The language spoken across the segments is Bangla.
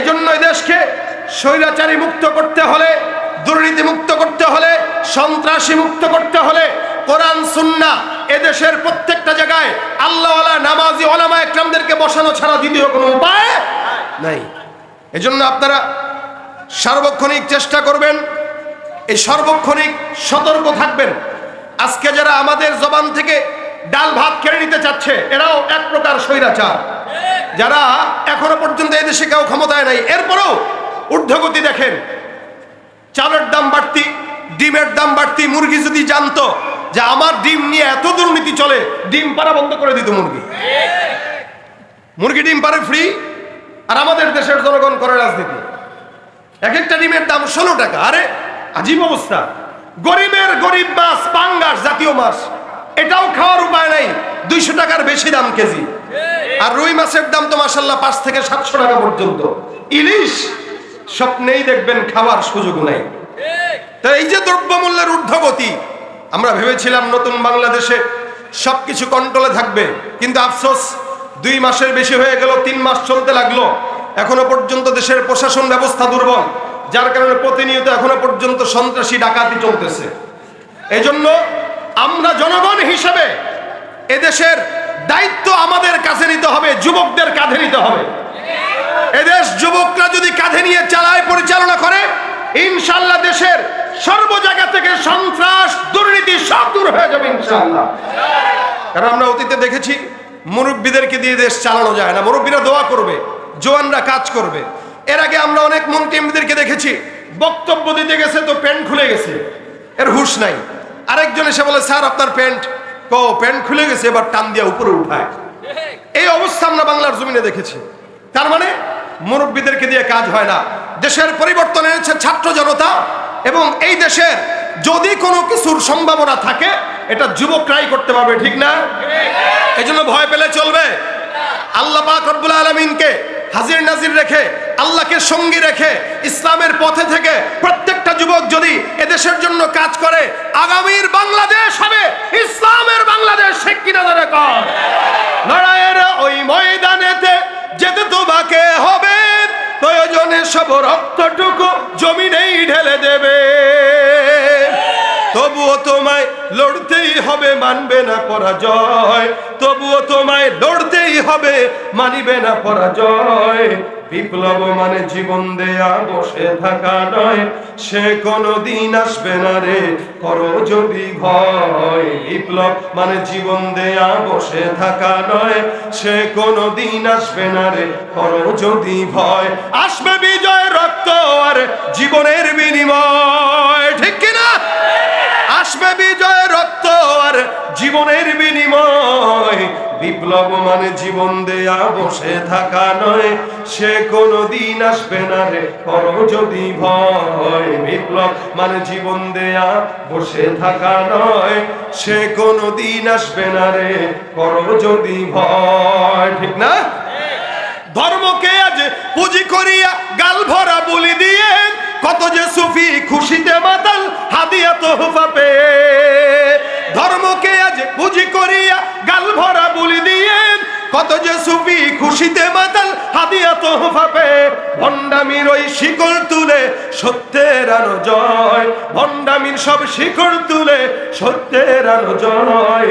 এই জন্য দেশকে স্বৈরাচারী মুক্ত করতে হলে, দুর্নীতি মুক্ত করতে হলে, সন্ত্রাসী মুক্ত করতে হলে কোরআন সুন্না এদেশের প্রত্যেকটা জায়গায় আল্লাহওয়ালা, নামাজি, ওলামা একরামদেরকে বসানো ছাড়া দ্বিতীয় কোনো উপায় নাই। এজন্য আপনারা সার্বক্ষণিক চেষ্টা করবেন, এই সার্বক্ষণিক সতর্ক থাকবেন। আজকে যারা আমাদের জবান থেকে ডাল ভাত কেড়ে নিতে চাচ্ছে, এরাও এক প্রকার স্বৈরাচার। যারা এখনও পর্যন্ত এদেশে কেউ ক্ষমতায় নাই, এরপরও ঊর্ধ্বগতি দেখেন। চালের দাম বাড়তি, ডিমের দাম বাড়তি, মুরগি যদি জানতো যে আমার ডিম নিয়ে এত দুর্নীতি চলে, ডিম পাড়া বন্ধ করে দিত মুরগি। মুরগি ডিম পারে ফ্রি আর আমাদের দেশের জনগণ করে রাজনীতি। এক একটা ডিমের দাম ষোলো টাকা। আরে, আজীব অবস্থা। গরিবের গরিব মাছ, পাঙ্গাস জাতীয় মাছ, এটাও খাওয়ার উপায় নাই। দুইশো টাকার বেশি দাম কেজি। আর রুই মাছের দাম তো মাসাল্লাহ পাঁচ থেকে সাতশো টাকা পর্যন্ত। ইলিশ স্বপ্নেই দেখবেন খাওয়ার সুযোগ নাই। তা এই যে দ্রব্যমূল্যের ঊর্ধ্বগতি, আমরা ভেবেছিলাম নতুন বাংলাদেশে সবকিছু কন্ট্রোলে থাকবে, কিন্তু আফসোস, দুই মাসের বেশি হয়ে গেল, তিন মাস চলতে লাগল। এখনও পর্যন্ত দেশের প্রশাসন ব্যবস্থা দুর্বল, যার কারণে প্রতিনিয়ত এখনও পর্যন্ত সন্ত্রাসী ডাকাতি চলতেছে। এই জন্য আমরা জনগণ হিসেবে এদেশের দায়িত্ব আমাদের কাছে নিতে হবে, যুবকদের কাঁধে নিতে হবে। এদেশ যুবকরা যদি কাঁধে নিয়ে চালায়, পরিচালনা করে, ইনশাল্লাহ দেশের সর্ব জায়গা থেকে সন্ত্রাস, দুর্নীতি সব দূর হয়ে যাবে ইনশাল্লাহ। কারণ আমরা অতীতে দেখেছি, মুরব্বীদেরকে দিয়ে দেশ চালানো যায় না। মুরব্বীরা দোয়া করবে জোয়ানরা কাজ করবে। এর আগে আমরা অনেক মন্ত্রী দেখেছি, বক্তব্য দিতে গেছে তো প্যান্ট খুলে গেছে। এর হুশ নাই। আরেকজন এসে বলে, স্যার, আপনার প্যান্ট ক প্যান্ট খুলে গেছে এবার টান দিয়া উপরে উঠায়। এই অবস্থা আমরা বাংলার জমিনে দেখেছি। তার মানে মুরব্বীদেরকে দিয়ে কাজ হয় না। দেশের পরিবর্তন এনেছে ছাত্র জনতা এবং এই দেশের যদি কোনো কিছুর সম্ভাবনা থাকে এটা যুবকরাই করতে পারবে ঠিক না? এই জন্য ভয় পেলে চলবে। আল্লাহ পাক রব্বুল আলমিনকে হাজির নাজির রেখে, আল্লাহকে সঙ্গী রেখে, ইসলামের পথে থেকে প্রত্যেকটা যুবক যদি এদেশের জন্য কাজ করে, আগামীর বাংলাদেশ হবে, ইসলামের বাংলাদেশ ঠিক কিনা ধরে কর লড়াইয়ের ওই ময়দানেতে যেতে তোমাকে হবে, প্রয়োজনে সব রক্তটুকু জমিনেই ঢেলে দেবে। তবুও তোমায় লড়তেই হবে, মানবে না পরাজয়। তবুও তোমায় লড়তেই হবে, মানিবে না পরাজয়। বিপ্লব মানে জীবন দেয়া, বসে থাকা নয়। সে কোনো দিন আসবে না রে, করো যদি ভয়। বিপ্লব মানে জীবন দেয়া, বসে থাকা নয়। সে কোনো দিন আসবে না রে, করো যদি ভয়। আসবে বিজয় রক্ত আর জীবনের বিনিময়, ঠিক জীবনের বিনিময়। বিপ্লব মানে জীবন দেয়া বসে থাকা নয়। সে কোনো দিন আসবে না রে করো যদি ভয়। বিপ্লব মানে জীবন দেয়া বসে থাকা নয়। সে কোনো দিন আসবে না রে করো যদি ভয়। ঠিক না? ধর্মকে আজ পুঁজি করিয়া গাল ভরা বলি দিয়ে কত যে সুফি খুশিতে মাতাল হাদিয়া তোহফা পে ধর্মকে আজ পুঁজি করিয়া গাল ভরা বলি দিয়ে কত যে সুফি খুশিতে মাতাল হাদিয়া তোহফা পে ভণ্ডামির ওই শিকল তুলে সত্যের আনো জয়। ভণ্ডামির সব শিকড় তুলে সত্যের আনো জয়।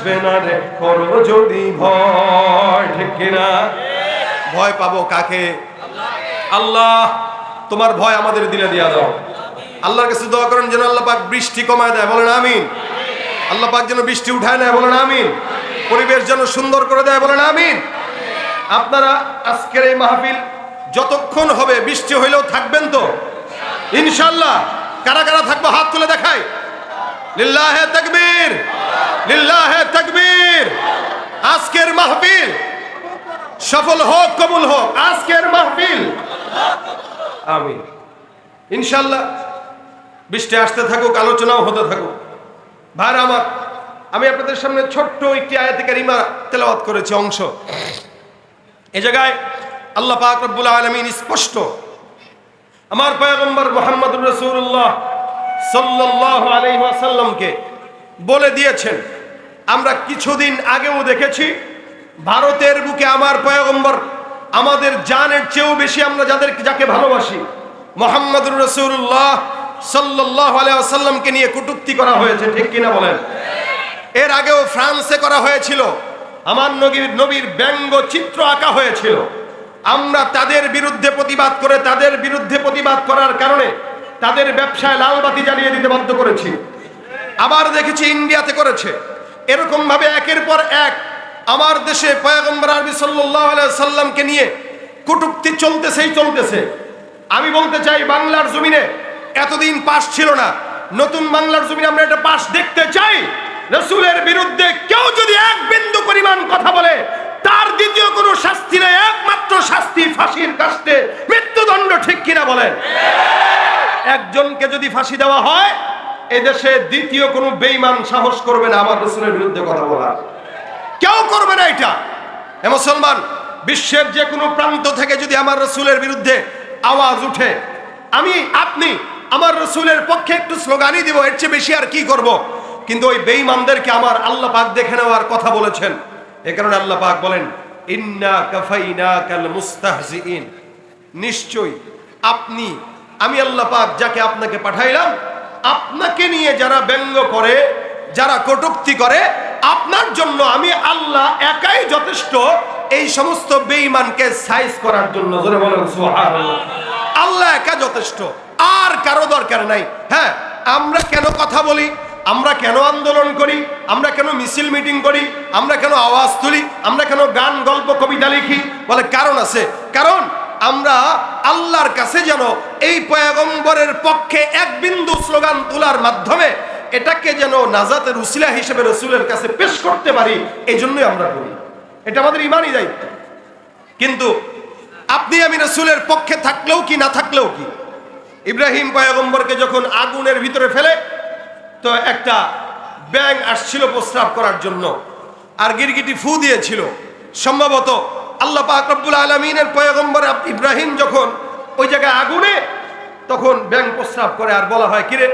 না রে করো যদি ভয় ঠিক কিনা? ভয় পাবো কাকে? আল্লাহ। তোমার ভয় আমাদের দিলে দিয়া দাও। আল্লাহর কাছে দোয়া করেন যেন আল্লাহ পাক বৃষ্টি কমায় দেয় বলেন আমিন। আল্লাহ পাক যেন বৃষ্টি উঠায় নেয় বলেন আমিন। পরিবেশ যেন সুন্দর করে দেয় বলেন আমিন। আপনারা আজকের এই মাহফিল যতক্ষণ হবে বৃষ্টি হইলেও থাকবেন তো? ইনশাল্লাহ কারা কারা থাকব হাত তুলে দেখায় লিল্লাহে তাকবীর লিল্লাহে তাকবীর। আজকের মাহফিল সফল হোক, কবুল হোক, আজকের মাহফিল। আমি ইনশাল্লাহ বৃষ্টি আসতে থাকুক, আলোচনাও হতে থাকুক। ভাইরা আমার, আমি আপনাদের সামনে ছোট্ট একটি আয়াতে কারিমা তেলাওয়াত করেছি, অংশ। এ জায়গায় আল্লাহ পাক রব্বুল আলমিন স্পষ্ট, আমার পয়গম্বর মোহাম্মদুর রসুল্লাহ সাল্লাহ আলহিহাসাল্লামকে বলে দিয়েছেন, আমরা কিছুদিন আগেও দেখেছি, ভারতের বুকে আমার পয়গম্বর, আমাদের জানের চেয়েও বেশি আমরা যাদের, যাকে ভালোবাসি, মোহাম্মদুর রসুল্লাহ সাল্লাহ আলাইসাল্লামকে নিয়ে কটুক্তি করা হয়েছে, ঠিক কিনা বলেন? এর আগেও ফ্রান্সে করা হয়েছিল, আমার নবীর নবীর ব্যঙ্গ চিত্র আঁকা হয়েছিল। আমরা তাদের বিরুদ্ধে প্রতিবাদ করে, তাদের বিরুদ্ধে প্রতিবাদ করার কারণে তাদের ব্যবসায় লালবাতি জ্বালিয়ে দিতে বাধ্য করেছি। আবার দেখেছি ইন্ডিয়াতে করেছে। এরকম ভাবে একের পর এক আমার দেশে পয়গম্বর আরবি সাল্লাহ সাল্লামকে নিয়ে কটুক্তি চলতেছেই চলতেছে। আমি বলতে চাই, বাংলার জমিনে এতদিন পাশ ছিল না। নতুন বাংলার জমিনে আমরা এটা পাশ দেখতে চাই। রসুলের বিরুদ্ধে কেউ যদি এক বিন্দু পরিমাণ কথা বলে, তার দ্বিতীয় কোনো শাস্তি নেই। একমাত্র শাস্তি ফাঁসির কাস্টে মৃত্যুদণ্ড ঠিক কিনা বলেন। একজনকে যদি ফাঁসি দেওয়া হয়, এদেশে দ্বিতীয় কোনো বেইমান সাহস করবে না আমার রসুলের বিরুদ্ধে কথা বলার কেউ করবে না এটা। এ মুসলমান, বিশ্বের যে কোনো প্রান্ত থেকে যদি আমার রসুলের বিরুদ্ধে আওয়াজ উঠে, আমি, আপনি, আমার রসুলের পক্ষে একটু স্লোগানই দিব, এর চেয়ে বেশি আর কি করব। কিন্তু ওই বেঈমানদেরকে আমার আল্লাহ পাক দেখে নেওয়ার কথা বলেছেন। এ কারণে আল্লাহ পাক বলেন, ইন্না কাফাইনা কাল মুস্তাহজিইন নিশ্চয়ই আপনি আমি আল্লাহ পাক যাকে আপনাকে পাঠাইলাম, আপনাকে নিয়ে যারা ব্যঙ্গ করে, যারা কটুক্তি করে, আপনার জন্য আমি আল্লাহ একাই যথেষ্ট এই সমস্ত বেঈমানকে সাইজ করার জন্য। জোরে বলেন, সুবহানাল্লাহ। আল্লাহ একা যথেষ্ট, আর কারও দরকার নাই। হ্যাঁ আমরা কেন কথা বলি? আমরা কেন আন্দোলন করি? আমরা কেন মিছিল মিটিং করি? আমরা কেন আওয়াজ তুলি? আমরা কেন গান, গল্প, কবিতা লিখি? বলে কারণ আছে। কারণ আমরা আল্লাহর কাছে যেন এই পয়গম্বরের পক্ষে এক বিন্দু স্লোগান তোলার মাধ্যমে এটাকে যেন নাজাতের উসিলা হিসেবে রসুলের কাছে পেশ করতে পারি এই জন্যই আমরা করি। এটা আমাদের ইমানই দায়িত্ব। কিন্তু আপনি আমি রসুলের পক্ষে থাকলেও কি, না থাকলেও কি? ইব্রাহিম পয়গম্বরকে যখন আগুনের ভিতরে ফেলে, তো একটা ব্যাং আসছিল প্রস্রাব করার জন্য, আর গিরগিটি ফু দিয়েছিল। সম্ভবত আল্লাহ পাক রব্বুল আলমিনের পয়গম্বর ইব্রাহিম যখন ওই জায়গায় আগুনে, তখন ব্যাং প্রস্রাব করে আর বলা হয়, কিরে,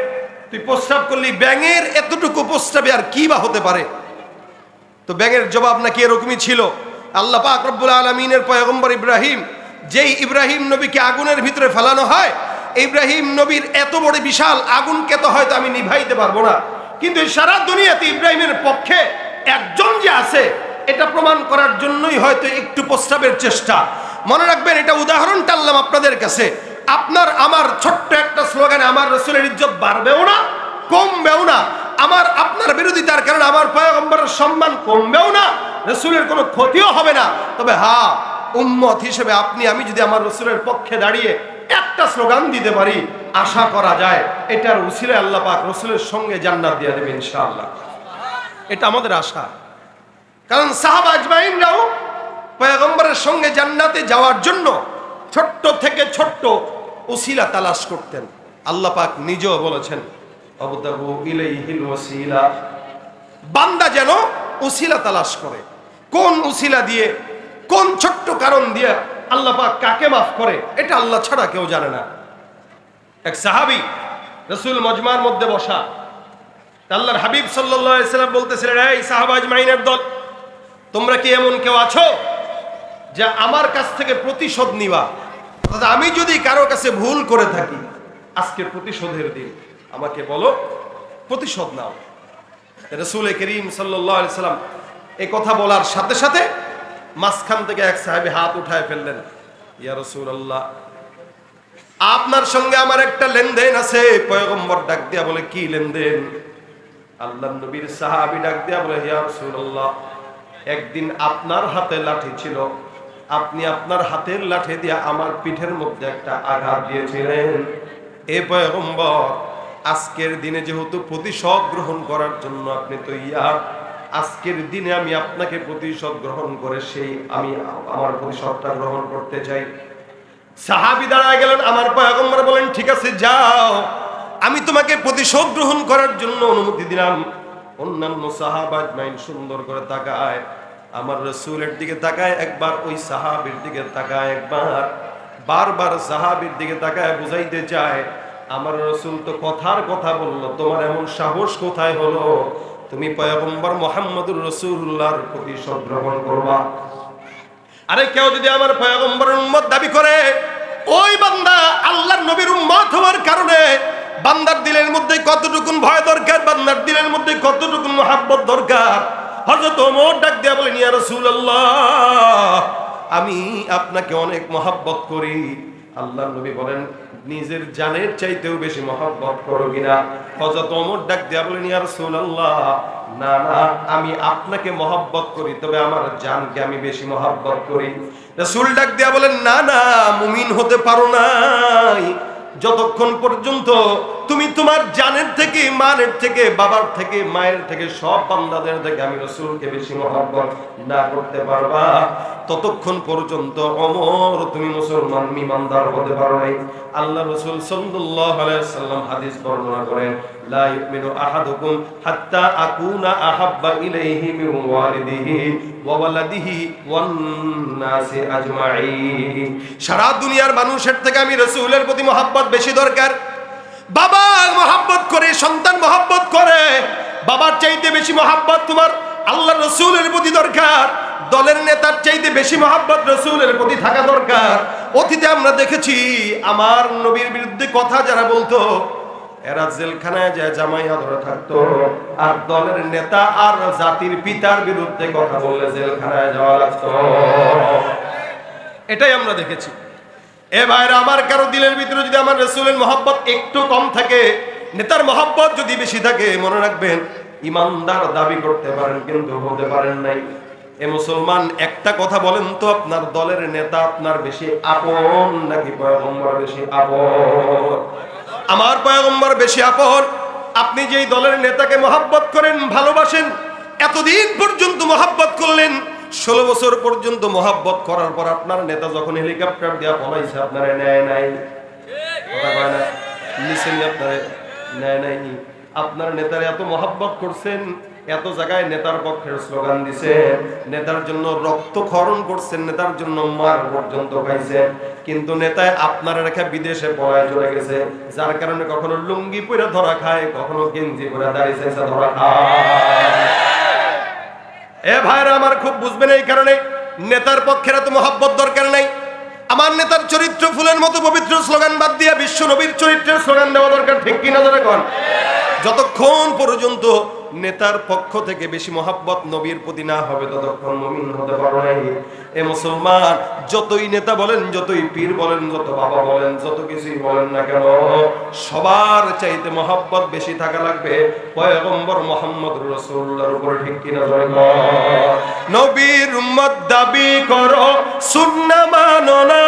তুই প্রস্রাব করলি, ব্যাঙের এতটুকু প্রস্রাবে আর কি বা হতে পারে? তো ব্যাঙের জবাব নাকি এরকমই ছিল। আল্লাহ পাক রব্বুল আলমিনের পয়গম্বর ইব্রাহিম, যেই ইব্রাহিম নবীকে আগুনের ভিতরে ফেলানো হয়, ইব্রাহিম নবীর এত বড় বিশাল আগুনকে তো হয়তো আমি নিভাইতে পারব না। কিন্তু সারা দুনিয়াতে ইব্রাহিমের পক্ষে একজন যে আছে এটা প্রমাণ করার জন্যই হয়তো একটু প্রস্তাবের চেষ্টা। মনে রাখবেন, এটা উদাহরণ টানলাম আপনাদের কাছে। আপনার, আমার ছোট্ট একটা স্লোগানে, আমার রসুলের ইজ্জত বাড়বেও না, কমবেও না। আমার, আপনার বিরোধিতার কারণে আমার পয়গম্বরের সম্মান কমবেও না, রসুলের কোনো ক্ষতিও হবে না। তবে হা, উম্মত হিসেবে আপনি, আমি যদি আমার রসুলের পক্ষে দাঁড়িয়ে একটা স্লোগান দিতে পারি, আশা করা যায়, এটার উসিলে আল্লাহ পাক রসুলের সঙ্গে জান্নাত দিয়ে দেবে ইনশাআল্লাহ। এটা আমাদের আশা। কারণ সাহাবা আজমাইনরাও পয়গম্বরের সঙ্গে জান্নাতে যাওয়ার জন্য ছোট্ট থেকে ছোট্ট উসিলা তালাশ করতেন। আল্লাহ পাক নিজেও বলেছেন বান্দা যেন উসিলা তালাশ করে, কোন উসিলা দিয়ে, কোন ছোট্ট কারণ দিয়ে আল্লাহ পাক কাকে মাফ করে, এটা আল্লাহ ছাড়া কেউ জানে না। এক সাহাবি রসুল মজমার মধ্যে বসা আল্লাহর হাবিব সাল্লাম বলতেছিলেন, এই সাহাবাজ মাইনের দল তোমরা কি এমন কেউ আছো যে আমার কাছ থেকে প্রতিশোধ নিবা? অর্থাৎ আমি যদি কারও কাছে ভুল করে থাকি, আজকে প্রতিশোধের দিন। আমাকে বলো, প্রতিশোধ নাও। রসুল করিম সাল্লাম এই কথা বলার সাথে সাথে মাঝখান থেকে এক সাহেবে হাত উঠায় ফেললেন। ইয়া রসুল আল্লাহ আপনার সঙ্গে আমার একটা লেনদেন আছে। পয়গম্বর ডাক দিয়া বলে, কি লেনদেন? আল্লাহ নবীর সাহাবি ডাক দিয়া বলে, ইয়া রাসূলুল্লাহ একদিন আপনার হাতে লাঠি ছিল। আপনি আপনার হাতের লাঠি দিয়ে আমার পিঠের মধ্যে একটা আঘাত দিয়েছিলেন। এ পয়গম্বর, আজকের দিনে যেহেতু প্রতিশোধ গ্রহণ করার জন্য আপনি তৈয়ার, আজকের দিনে আমি আপনাকে প্রতিশোধ গ্রহণ করে সেই আমি আমার প্রতিশোধটা গ্রহণ করতে চাই। সাহাবি দাঁড়ায় গেলেন, আমার পয়গম্বর বলেন, ঠিক আছে, যাও। আমি তোমাকে প্রতিশোধ গ্রহণ করার জন্য অনুমতি দিলাম। অন্যান্য সাহাবাজ মাইন সুন্দর করে তাকায়, আমার রসুলের দিকে তাকায় একবার, ওই সাহাবির দিকে তাকায় একবার, বারবার সাহাবির দিকে তাকায় বুঝাইতে চায়, আমার রসুল তো কথার কথা বলল, তোমার এমন সাহস কোথায় হলো? তুমি পয়গম্বর মোহাম্মদুর রসুল্লাহর প্রতিশোধ গ্রহণ করবা। আরে কেউ যদি আমার পয়গম্বরের উম্মত দাবি করে, ওই বান্দা আল্লাহর নবীর উম্মত হওয়ার কারণে বান্দার দিলের মধ্যে কতটুকুন ভয় দরকার, বান্দার দিলের মধ্যে কতটুকুন মহাব্বত দরকার? হযরত ওমর ডাক দিয়া বলেন, ইয়া রাসূলুল্লাহ, আমি আপনাকে অনেক মহাব্বত করি। আল্লাহর নবী বলেন, নিজের জানের চাইতেও বেশি মহাব্বত করো কিনা? হযরত ওমর ডাক দিয়া বলেন, ইয়া রাসূলুল্লাহ, না না, আমি আপনাকে মহব্বত করি, তবে আমার জানকে আমি বেশি মহব্বত করি। রাসূল ডাক দিয়া বলেন, না না, মুমিন হতে পারো নাই। যতক্ষণ পর্যন্ত তুমি তোমার জানের থেকে, মানের থেকে, বাবার থেকে, মায়ের থেকে, সব বান্দাদের থেকে আমি রসুলকে বেশি মহব্বত না করতে পারবা। ততক্ষণ পর্যন্ত অমর তুমি মুসলমান, ইমানদার হতে পারো নাই। আল্লাহ রসুল সাল্লাল্লাহু আলাইহি সাল্লাম হাদিস বর্ণনা করেন, লা ইউমিনু আহাদুকুম হাত্তা আকুনা আহাব্বা ইলাইহি মিন ওয়ালিদিহি ওয়া ওয়ালাদিহি ওয়ান নাসি আজমাইন সারা দুনিয়ার মানুষের থেকে আমি রাসূলের প্রতি মহব্বত বেশি দরকার। বাবা মহাব্বত করে, সন্তান মহাব্বত করে, বাবার চাইতে বেশি মহাব্বত তোমার আল্লাহ রসুলের প্রতি দরকার। দলের নেতার চাইতে বেশি মহাব্বত রসুলের প্রতি থাকা দরকার। অতীতে আমরা দেখেছি, আমার নবীর বিরুদ্ধে কথা যারা বলতো, এরা জেলখানায় যায়, জামাইয়া ধরে থাকতো। আর দলের নেতা আর জাতির পিতার বিরুদ্ধে কথা বললে জেলখানায় যাওয়া লাগতো। এটাই আমরা দেখেছি। এ ভাইরা, আমার কারও দিলের ভিতরে যদি আমার রসুলের মহব্বত একটু কম থাকে, নেতার মহব্বত যদি বেশি থাকে, মনে রাখবেন, ইমানদার দাবি করতে পারেন কিন্তু হতে পারেন নাই। এ মুসলমান, একটা কথা বলেন তো, আপনার দলের নেতা আপনার বেশি আপন নাকি পয়গম্বর বেশি আপন? আমার পয়গম্বর বেশি আপন। আপনি যেই দলের নেতাকে মহাব্বত করেন, ভালোবাসেন, এতদিন পর্যন্ত মহাব্বত করলেন ষোলো বছর পর্যন্ত মহাব্বত করার পর আপনার নেতা যখন হেলিকপ্টার দিয়া পলাইছে আপনারা নেয় নাই। আপনারা নেয় নাই আপনার নেতার এত মহাব্বত করছেন, এত জায়গায় নেতার পক্ষের স্লোগান দিছেন নেতার জন্য রক্তক্ষরণ করছেন, নেতার জন্য মার পর্যন্ত খাইছেন কিন্তু নেতায় আপনার রেখা বিদেশে পড়ায় চলে গেছে, যার কারণে কখনো লুঙ্গি পরে ধরা খায়, কখনো গেঞ্জি পরে দাঁড়িয়ে ধরা খায়। এ ভাইরা আমার খুব বুঝবেন এই কারণে, নেতার পক্ষের এত মহাব্বত দরকার নাই। আমার নেতার চরিত্র ফুলের মতো পবিত্র স্লোগান বাদ দিয়ে বিশ্ব নবীর চরিত্রের স্লোগান দেওয়া দরকার, ঠিক কিনা ধরে কন যতক্ষণ পর্যন্ত নেতার পক্ষ থেকে বেশি মহাব্বত নবীর প্রতি না হবে, ততক্ষণ মমিন হতে পারো নাই এ মুসলমান, যতই নেতা বলেন, যতই পীর বলেন, যত বাবা বলেন, যত কিছুই বলেন না কেন, সবার চাইতে মহাব্বত বেশি থাকা লাগবে পয়গম্বর মোহাম্মদ রসুল্লাহর উপর, ঠিক কিনা নবীর উম্মত দাবি করো, সুন্না মানো না।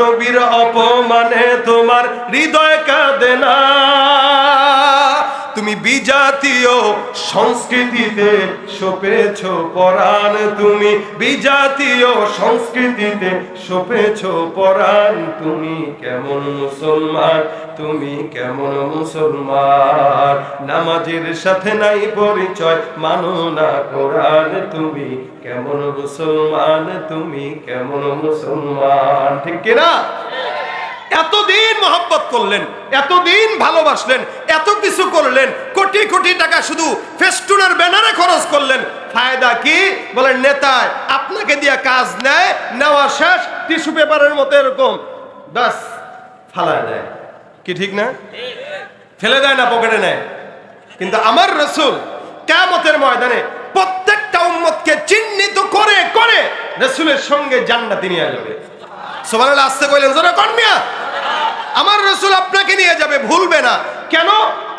নবীর অপমানে তোমার হৃদয় কাঁদে না। তুমি বিজাতীয় সংস্কৃতিতে সপেছ পরাণ, তুমি বিজাতীয় সংস্কৃতিতে সপেছ পরাণ, তুমি কেমন মুসলমান, তুমি কেমন মুসলমান? নামাজের সাথে নাই পরিচয়, মানো না কোরআন, তুমি কেমন মুসলমান, তুমি কেমন মুসলমান, ঠিক কিনা? এতদিন মহব্বত করলেন, এতদিন ভালোবাসলেন, এত কিছু করলেন, কোটি কোটি টাকা শুধু ফেস্টুনের ব্যানারে খরচ করলেন। ফায়দা কি? বলেন, নেতায় আপনাকে দিয়ে কাজ নেয়, নেওয়া শেষ, টিস্যু পেপারের মতো এরকম। ব্যাস, ফালায় দেয়। কি ঠিক না? ফেলে দেয় না, পকেটে নেয়। কিন্তু আমার রসুল কেমতের ময়দানে প্রত্যেকটা উম্মতকে চিহ্নিত করে করে রসুলের সঙ্গে জান্নাতি নিয়ে যাবে। সোমানাল্লাহ আসতে কইলেন, জোরে কর্মিয়া আমার রসুল আপনাকে নিয়ে যাবে, ভুলবে না। কেন?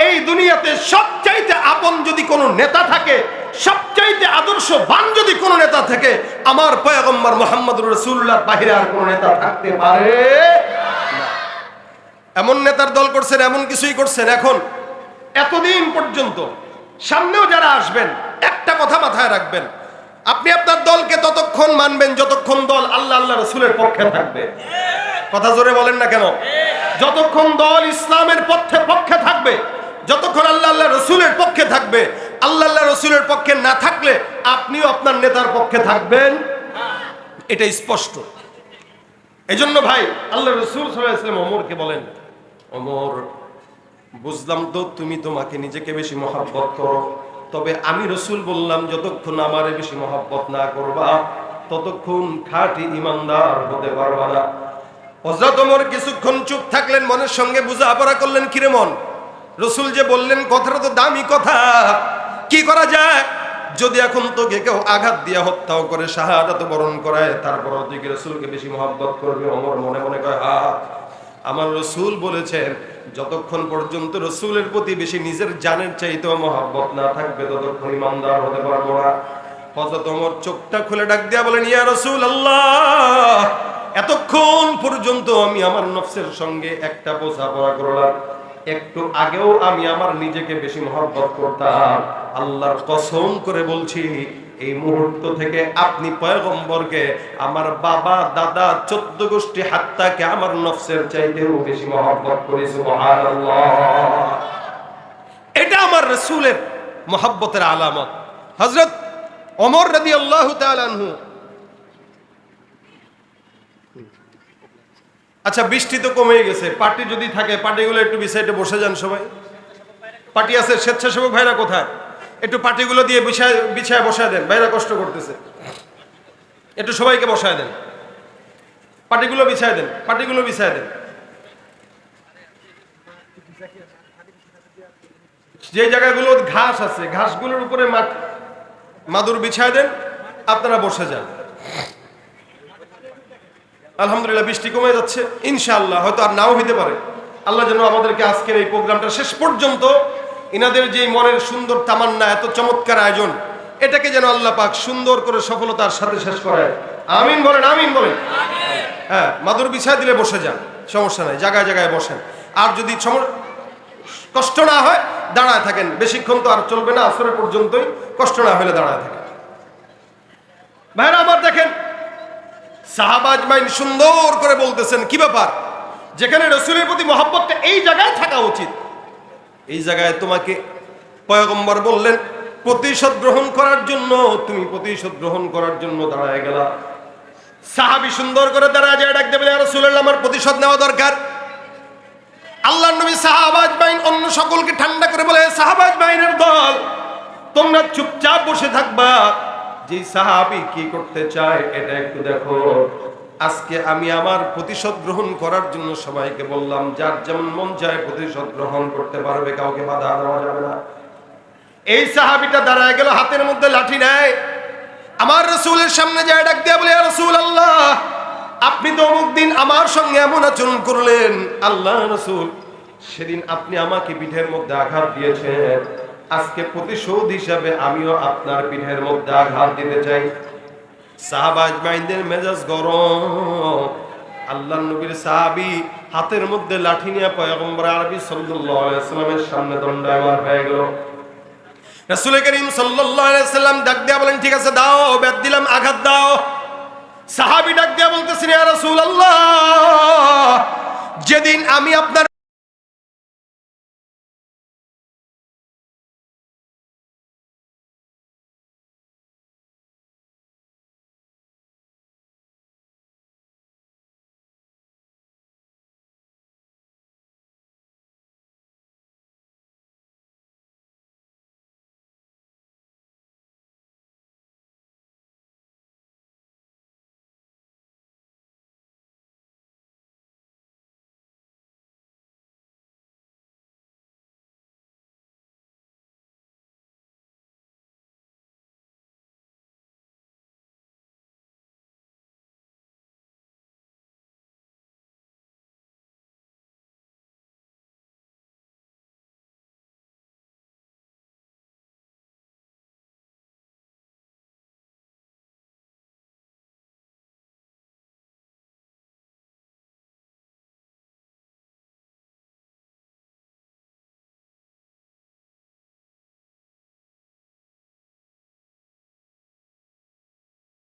এই দুনিয়াতে সবচাইতে আপন যদি কোনো নেতা থাকে, সবচাইতে আদর্শবান যদি কোনো নেতা থাকে, আমার পয়গম্বর মোহাম্মদ রসুল্লাহর বাহিরে আর কোনো নেতা থাকতে পারে এমন নেতার দল করছেন, এমন কিছুই করছেন এখন। এতদিন পর্যন্ত সামনেও যারা আসবেন, একটা কথা মাথায় রাখবেন। আপনি আপনার দলকে ততক্ষণ মানবেন যতক্ষণ দল আল্লাহ আল্লাহ রসুলের পক্ষে থাকবে। কথা জোরে বলেন না কেন? যতক্ষণ দল ইসলামের পক্ষে পক্ষে থাকবে, যতক্ষণ আল্লাহ আল্লাহ রসুলের পক্ষে থাকবে, আল্লাহ আল্লাহ রসুলের পক্ষে না থাকলে আপনিও আপনার নেতার পক্ষে থাকবেন। এটা স্পষ্ট। এজন্য ভাই, আল্লাহ রসুল অমরকে বলেন, অমর, বুঝলাম তো তুমি তোমাকে নিজেকে বেশি মহাব্বত করো, তবে আমি রসুল বললাম, যতক্ষণ আমারে বেশি মহাব্বত না করবা, ততক্ষণ খাঁটি ইমানদার হতে পারবা না। হজরত ওমর কিছুক্ষণ চুপ থাকলেন, মনের সঙ্গে বুঝাপড়া করলেন, কিরে মন, রসুল যে বললেন, কথাটা তো দামি কথা। কি করা যায়? যদি এখন তোকে কেউ আঘাত দিয়ে হত্যাও করে, শাহাদাত বরণ করায় তারপর তুই কি রসুলকে বেশি মহাব্বত করবে? অমর মনে মনে কয়, হা, আমার রসুল বলেছেন, যতক্ষণ পর্যন্ত রসুলের প্রতি বেশি নিজের জানের চাইতেও মহাব্বত না থাকবে, ততক্ষণ ইমানদার হতে পারব না। হজরত ওমর চোখটা খুলে ডাক দিয়া বলেন, ইয়া রসুল আল্লাহ এতক্ষণ পর্যন্ত আমি আমার নফসের সঙ্গে একটা বোঝাপড়া করলাম। একটু আগেও আমি আমার নিজেকে বেশি মহব্বত করতাম। আল্লাহর কসম করে বলছি, এই মুহূর্ত থেকে আপনি পয়গম্বরকে, আমার বাবা, দাদা, চোদ্দ গোষ্ঠী, হাত্তাকে আমার নফসের চাইতেও বেশি মহব্বত করি, সুবহানাল্লাহ। এটা আমার রসুলের মহব্বতের আলামত। হজরত অমর রদি আল্লাহ তালু আচ্ছা বৃষ্টি তো কমে গেছে। পার্টি যদি থাকে, পার্টিগুলো একটু বিষয়টা বসে যান সবাই। পার্টি আছে, স্বেচ্ছাসেবক ভাইরা কোথায়? একটু পার্টিগুলো দিয়ে বিছায় বিছায় বসায় দেন, ভাইরা কষ্ট করতেছে। একটু সবাইকে বসায় দেন। পার্টিগুলো বিছায় দেন, পার্টিগুলো বিছায় দেন। যে জায়গাগুলো ঘাস আছে, ঘাসগুলোর উপরে মাদুর বিছায় দেন, আপনারা বসে যান। আলহামদুলিল্লাহ বৃষ্টি কমে যাচ্ছে। ইনশাআল্লাহ, হয়তো আর নাও হইতে পারে। আল্লাহ যেন আমাদেরকে আজকের এই প্রোগ্রামটা শেষ পর্যন্ত ইনাদের যে মনের সুন্দর তামান্না, এত চমৎকার আয়োজন, এটাকে যেন আল্লাহ পাক সুন্দর করে সফলতার সাথে শেষ করায়। আমিন বলেন আমিন বলেন। হ্যাঁ মাদুর বিছায় দিলে বসে যান, সমস্যা নাই, জায়গায় জায়গায় বসেন। আর যদি কষ্ট না হয়, দাঁড়ায় থাকেন। বেশিক্ষণ তো আর চলবে না, আসরের পর্যন্তই কষ্ট না হলে দাঁড়ায় থাকেন। ভাইরা, আবার দেখেন সাহাবাজ মাইন সুন্দর করে বলতেছেন, কি ব্যাপার? যেখানে রসুলের প্রতি মহাব্বতটা এই জায়গায় থাকা উচিত। এই জায়গায় তোমাকে পয়গম্বর বললেন, প্রতিশোধ গ্রহণ করার জন্য, তুমি প্রতিশোধ গ্রহণ করার জন্য দাঁড়ায় গেলা। সাহাবি সুন্দর করে দাঁড়ায় যায়, ডাক দেবে রসুলের আমার প্রতিশোধ নেওয়া দরকার। আল্লাহ নবী সাহাবাজ বাইন অন্য সকলকে ঠান্ডা করে বলে সাহাবাজ বাইনের দল, তোমরা চুপচাপ বসে থাকবা। যে সাহাবি কি করতে চায়, এটা একটু দেখো। আজকে আমি আমার প্রতিশোধ গ্রহণ করার জন্য সবাইকে বললাম, যার যেমন মন চায় প্রতিশোধ গ্রহণ করতে পারবে, কাউকে বাধা দেওয়া যাবে না। এই সাহাবিটা দাঁড়ায় গেল, হাতের মধ্যে লাঠি নেয়। আমার রসুলের সামনে যায় ডাক দিয়া বলে রসুল আল্লাহ আপনি তো অমুক দিন আমার সঙ্গে এমন আচরণ করলেন। আল্লাহ রসুল, সেদিন আপনি আমাকে পিঠের মধ্যে আঘাত দিয়েছেন। আজকে প্রতিশোধ হিসাবে আমিও আপনার পিঠের মধ্যে আঘাত দিতে চাই। সাহাবাজ মাইন্দের মেজাজ গরম। আল্লাহ নবীর সাহাবি হাতের মধ্যে লাঠি নিয়ে পয়গম্বর আরবি সাল্লামের সামনে দণ্ডায়মান হয়ে গেল। রাসূল করিম সাল্লাম ডাক দিয়া বলেন, ঠিক আছে, দাও, বেদ দিলাম, আঘাত দাও। সাহাবি ডাক দিয়া বলতেছেন, ইয়া রাসূলুল্লাহ, যেদিন আমি আপনার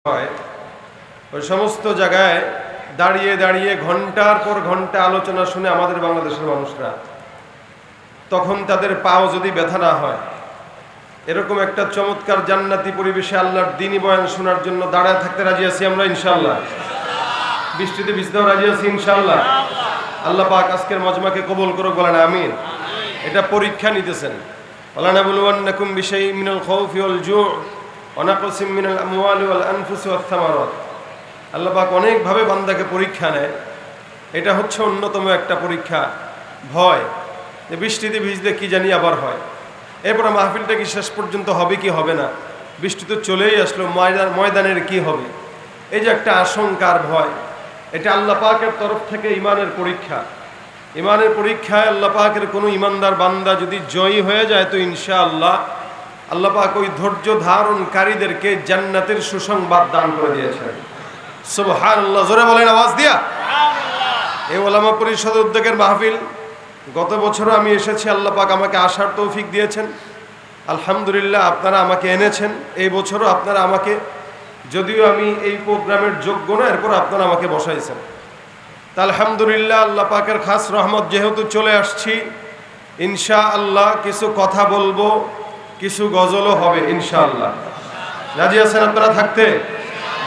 হয়, ওই সমস্ত জায়গায় দাঁড়িয়ে দাঁড়িয়ে ঘণ্টার পর ঘণ্টা আলোচনা শুনে আমাদের বাংলাদেশের মানুষরা, তখন তাদের পাও যদি ব্যথা না হয়, এরকম একটা চমৎকার জান্নাতি পরিবেশে আল্লাহর দিনই বয়ান শোনার জন্য দাঁড়ায় থাকতে রাজি আছি আমরা ইনশাল্লাহ বৃষ্টিতে ভিজতেও রাজি আছি ইনশাল্লাহ আল্লাহ পাক আজকের মজমাকে কবুল করুক, বলেন আমিন। এটা পরীক্ষা নিতেছেন। ওলানা বলুয়ান্নাকুম বিশাই মিনাল খাউফি ওয়াল জু' ওয়া নাকসিম মিনাল আমওয়ালি ওয়াল আনফুসি ওয়াথ থামারাত আল্লাহ পাক অনেকভাবে বান্দাকে পরীক্ষা নেয়। এটা হচ্ছে অন্যতম একটা পরীক্ষা। ভয়। যে বৃষ্টিতে ভিজলে কি জানি আবার হয়। এরপরে মাহফিলটা কি শেষ পর্যন্ত হবে কি হবে না? বৃষ্টি তো চলেই আসলো, ময়দান ময়দানের কি হবে? এই যে একটা আশঙ্কার ভয়। এটা আল্লাহ পাকের তরফ থেকে ইমানের পরীক্ষা। ইমানের পরীক্ষায় আল্লাহ পাকের কোনো ইমানদার বান্দা যদি জয়ী হয়ে যায় তো ইনশা আল্লাহ আল্লাহ পাক ওই ধৈর্য ধারণকারীদেরকে জান্নাতের সুসংবাদ দান করে দিয়েছেন। সুবহান আল্লাহ জোরে বলেন আওয়াজ দিয়া। এই ওলামা পরিষদ উদ্যোগের মাহফিল গত বছরও আমি এসেছি আল্লাহ পাক আমাকে আসার তৌফিক দিয়েছেন। আলহামদুলিল্লাহ আপনারা আমাকে এনেছেন এই বছরও আপনারা আমাকে যদিও আমি এই প্রোগ্রামের যোগ্য না এরপর আপনারা আমাকে বসাইছেন। তা আলহামদুলিল্লাহ আল্লাহ পাকের খাস রহমত যেহেতু চলে আসছি ইনশা আল্লাহ কিছু কথা বলব। কিছু গজলও হবে ইনশা আল্লাহ রাজি আছেন আপনারা থাকতে?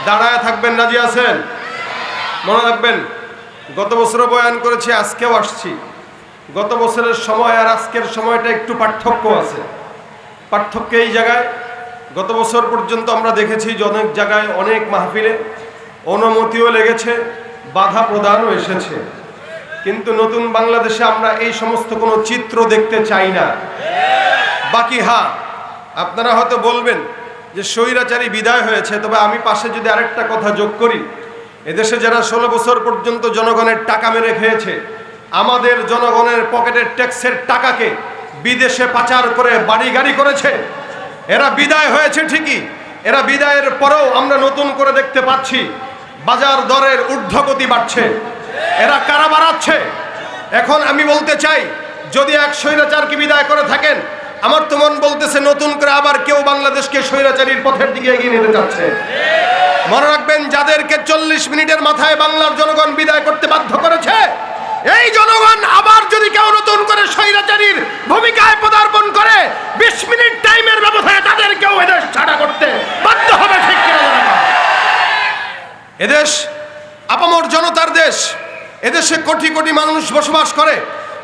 দাঁড়ায় থাকবেন, রাজি আছেন? মনে রাখবেন, গত বছরও বয়ান করেছি, আজকেও আসছি। গত বছরের সময় আর আজকের সময়টা একটু পার্থক্য আছে। পার্থক্য এই জায়গায়, গত বছর পর্যন্ত আমরা দেখেছি অনেক জায়গায় অনেক মাহফিলে অনুমতিও লেগেছে, বাধা প্রদানও এসেছে। কিন্তু নতুন বাংলাদেশে আমরা এই সমস্ত কোনো চিত্র দেখতে চাই না। বাকি হ্যাঁ আপনারা হয়তো বলবেন যে স্বৈরাচারী বিদায় হয়েছে, তবে আমি পাশে যদি আরেকটা কথা যোগ করি, এদেশে যারা ষোলো বছর পর্যন্ত জনগণের টাকা মেরে খেয়েছে, আমাদের জনগণের পকেটের ট্যাক্সের টাকাকে বিদেশে পাচার করে বাড়ি গাড়ি করেছে, এরা বিদায় হয়েছে ঠিকই, এরা বিদায়ের পরেও আমরা নতুন করে দেখতে পাচ্ছি, বাজার দরের ঊর্ধ্বগতি বাড়ছে, এরা কারা বাড়াচ্ছে? এখন আমি বলতে চাই, যদি এক স্বৈরাচারকে বিদায় করে থাকেন আমার তো মন বলতেছে নতুন করে আবার কেউ বাংলাদেশকে স্বৈরাচারীর পথের দিকে এগিয়ে নিতে চাচ্ছে। মনে রাখবেন, যাদেরকে চল্লিশ মিনিটের মাথায় বাংলার জনগণ বিদায় করতে বাধ্য করেছে, এই জনগণ আবার যদি কেউ নতুন করে স্বৈরাচারীর ভূমিকায় পদার্পণ করে, বিশ মিনিট টাইমের ব্যবধানে তাদেরকেও এদেশ ছাড়া করতে বাধ্য হবে ঠিক এদেশ আপামর জনতার দেশ, এদেশে কোটি কোটি মানুষ বসবাস করে।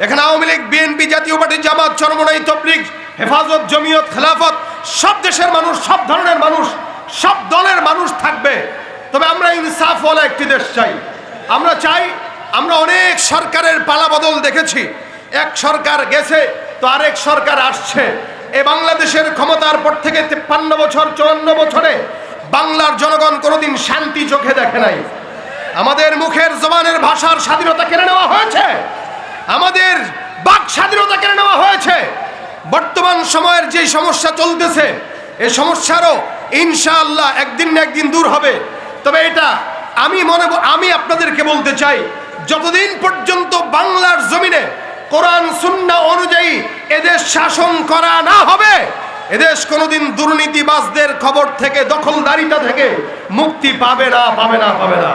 এখানে Awami League, BNP Jatiya Party, Jamaat, Charmonai, Tabligh Hefazat, Jamiat, খেলাফত, সব দেশের মানুষ, সব ধরনের মানুষ, সব দলের মানুষ থাকবে। তবে আমরা ইনসাফওয়ালা একটি দেশ চাই। আমরা চাই, আমরা অনেক সরকারের পালাবদল দেখেছি। এক সরকার গেছে, তো আরেক সরকার আসছে। এ বাংলাদেশের ক্ষমতার পর থেকে তিপ্পান্ন বছর, চুয়ান্ন বছরে বাংলার জনগণ কোনোদিন শান্তি চোখে দেখে নাই। আমাদের মুখের জবানের ভাষার স্বাধীনতা কেড়ে নেওয়া হয়েছে। আমাদের বাক স্বাধীনতা কেড়ে নেওয়া হয়েছে। বর্তমান সময়ের যে সমস্যা চলতেছে এই সমস্যারও ইনশাআল্লাহ একদিন না একদিন দূর হবে। তবে এটা আমি মনে আমি আপনাদেরকে বলতে চাই, যতদিন পর্যন্ত বাংলার জমিনে কোরআন সুন্না অনুযায়ী এদের শাসন করা না হবে, এদেশ কোনোদিন দুর্নীতিবাজদের খবর থেকে দখলদারিতা থেকে মুক্তি পাবে না পাবে না পাবে না।